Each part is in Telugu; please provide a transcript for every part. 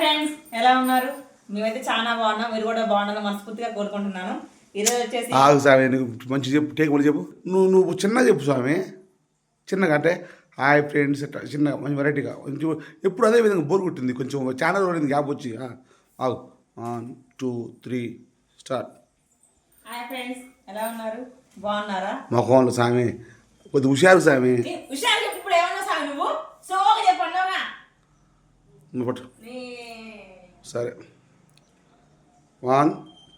ఫ్రెండ్స్ ఎలా ఉన్నారు? మేమైతే చాలా బాగున్నాం. మీరు కూడా బాగున్నారని మనస్ఫూర్తిగా కోరుకుంటున్నాను. ఈరోజు వచ్చేసి ఆగు స్వామి నీకు మంచి చెప్పు టేక్ మళ్ళీ చెప్పు. నువ్వు నువ్వు చిన్నగా చెప్పు స్వామి చిన్నగా అంటే హాయ్ ఫ్రెండ్స్ చిన్నగా మంచి వెరైటీగా కొంచెం ఎప్పుడు అదే విధంగా బోర్ కొట్టింది. కొంచెం ఛానల్ పడింది గ్యాప్ వచ్చి ఆగు. One two three start hi friends ఎలా ఉన్నారు? బాగున్నారా? మొఖంలో స్వామి కొద్ది హుషారు స్వామి హుషారు ఇప్పుడు ఏమన్నా సాగు నువ్వు? సోగా చెప్పండిగా నువ్వు పట్టు. సరే. One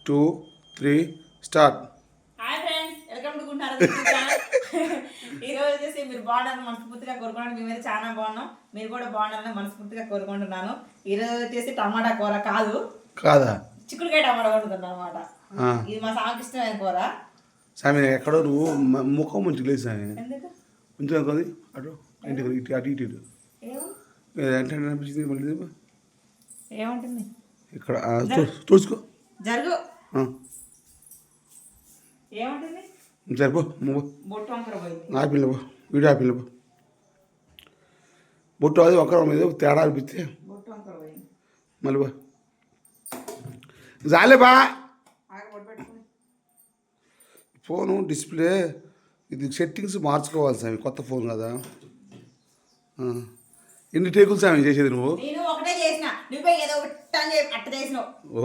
two three start. Hi friends welcome to గుంటారా ఈరోజు వచ్చేసి మీరు బాగున్నారని మనస్ఫూర్తిగా కోరుకున్నాను మేమైతే చాలా బాగున్నాం. మీరు కూడా బాగున్నారని మనస్ఫూర్తిగా కోరుకుంటున్నాను. ఈరోజు వచ్చేసి టమాటా కూర కాదు. కాదా? చిక్కుడుకాయ టమాటా వండుతున్నాను అనమాట. ఇది మా సాగుకి ఇష్టమైన కూర. స్వామి ఎక్కడో నువ్వు మ- ముఖం మంచి లేదు కొంచెం అనుకోండి అటు ఇంటికి ఇటు అటు ఇటు అంటే అనిపించింది మళ్ళీ. ఏముంటుంది? ఇక్కడ చూసుకో. జరుగు. ఏముంటుంది? సరిపో ఆపిల్ వీడియో ఆపిల్ బొట్టు అది ఒకరి మీద తేడా అనిపిస్తే. మళ్ళీ బా జాలే బా. ఆగ బొట్టు పెట్టుకుని ఫోను డిస్ప్లే ఇది సెట్టింగ్స్ మార్చుకోవాలి సామి కొత్త ఫోన్ కదా. ఎన్ని టేకులు సామి చేసేది నువ్వు? నేను ఒకటే చేసిన. నువ్వే ఏదో ఒకటి అని చెప్పి అట్ట చేసినావు. ఓ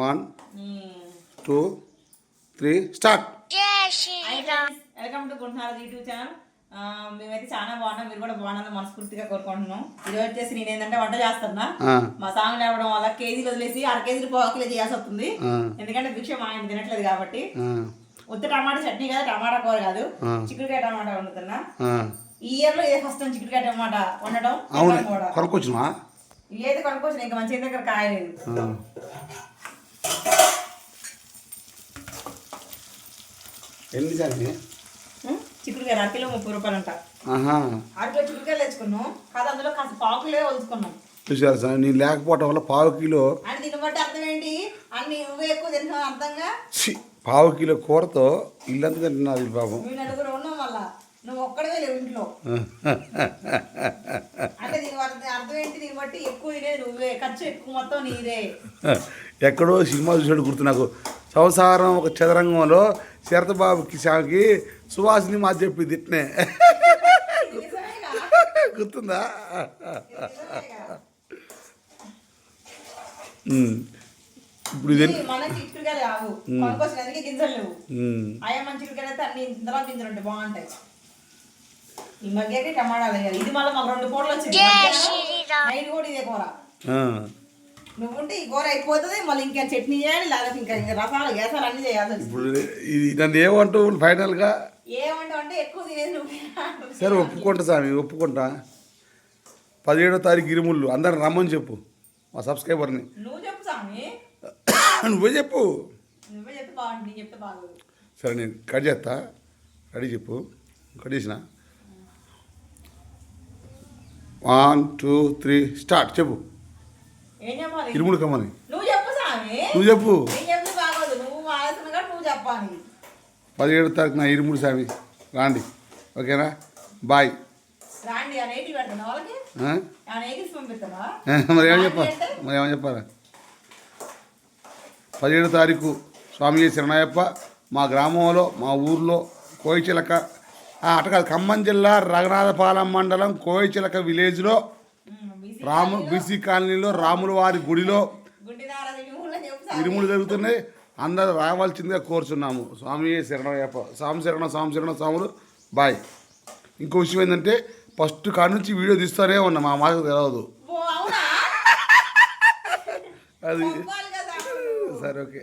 one. Two three start. Welcome to గుంటున్నారు YouTube channel. మేమైతే చాలా బాగున్నాం. మీరు కూడా బాగున్నారని మనస్ఫూర్తిగా కోరుకుంటున్నాం. ఈరోజు వచ్చేసి నేను ఏంటంటే వంట చేస్తున్నా. మా సాంగ్ లేవడం వల్ల కేజీలు వదిలేసి అర కేజీలు పావు కిలో చేయాల్సి వస్తుంది. ఎందుకంటే భిక్ష మా ఆయన తినట్లేదు కాబట్టి. ఉత్త టమాటా చట్నీ కదా టమాటా కూర కాదు. చిక్కుడుకాయ టమాటా వండుతున్నా. ఈ ఇయర్లో ఇదే ఫస్ట్ టైం చిక్కుడుకాయ టమాటా వండడం అవును. కొనుక్కొచ్చినవా? ఏది కొనుక్కోవచ్చు ఇంకా మంచి దగ్గర కాయలేదు. ఆ. ఎన్ని సామి ఉం? చిక్కుడుకాయ అర కిలో ముప్పై రూపాయలు అంట ఆహా. అర కిలో చిక్కుడుకాయలు తెచ్చుకున్నాం కాదు అందులో కాస్త పావు కిలో వదులుకున్నాం చూసారు సార్? నేను లేకపోవటం వల్ల పావు కిలో అని దీన్ని బట్టి అర్థం ఏంటి అన్ని నువ్వే ఎక్కువ తింటున్నావు అర్థంగా? పావు కిలో కూరతో ఇల్లంతా తింటున్నారు పాపం నలుగురు ఉన్నాం నువ్వు లేవు ఇంట్లో. అంటే దీని అర్థం అర్థం ఏంటి? దీన్ని బట్టి ఎక్కువ తినేది నువ్వే. ఖర్చు ఎక్కువ మొత్తం నీదే. ఎక్కడో సినిమా చూసాడు గుర్తు నాకు. సంసారం ఒక చదరంగంలో శరతబాబుకి సాకి సువాసిని మా చెప్పింది ఇట్నే నిజమేగా? గుర్తుందా. ఇప్పుడు ఇది? గింజలు అన్ని ఇంతలో గింజలు ఉంటాయి. బాగుంటాయి. ఈ టమాటాలు వేయాలి ఇది మళ్ళీ మాకు రెండు వచ్చింది. నైట్ కూడా ఇదే కూర. నువ్వుంటే ఈ కూర అయిపోతుంది మళ్ళీ ఇంకా చట్నీ చేయాలి లేకపోతే ఇంకా ఇంకా రసాలు గేసాలు అన్ని ఇప్పుడు ఇది ఏమంటావు ఫైనల్గా? ఏమంటావు అంటే ఎక్కువ తినేది నువ్వే. సరే ఒప్పుకుంటా స్వామి ఒప్పుకుంటా. పదిహేడో తారీఖు ఇరుముళ్ళు. అందరిని రమ్మని చెప్పు మా సబ్స్క్రైబర్ని. నువ్వు చెప్పు స్వామి. నువ్వే చెప్పు. నువ్వే చెప్తే బాగుంటుంది నీ చెప్తే బాగోదు. సరే నేను కట్ చేస్తా. రెడీ చెప్పు. కట్ చేసిన. One two three start. చెప్పు. ఇరుముడు కమ్మని. నువ్వు చెప్పు పదిహేడు తారీఖు నా ఇరుముడు స్వామి రాండి. ఓకేనా? బాయ్. మరి ఏమని చెప్పాలి? మరి ఏమని చెప్పాలి? పదిహేడు తారీఖు స్వామి శరణయ్యప్ప మా గ్రామంలో మా ఊర్లో కోయిచిలక ఆ, అట కాదు ఖమ్మం జిల్లా రఘునాథపాలెం మండలం కోయిచిలక విలేజ్లో రాము బీసీ కాలనీలో రాముల వారి గుడిలో. ఇరుములు జరుగుతున్నాయి. అందరూ రావాల్సిందిగా కోరుచున్నాము. స్వామి శరణయ్యప్ప స్వామి శరణ స్వామి శరణ స్వాములు బాయ్. ఇంకో విషయం ఏంటంటే ఫస్ట్ కాడ నుంచి వీడియో తీస్తూనే ఉన్నా మా మాకు తెలియదు అది సరే ఓకే.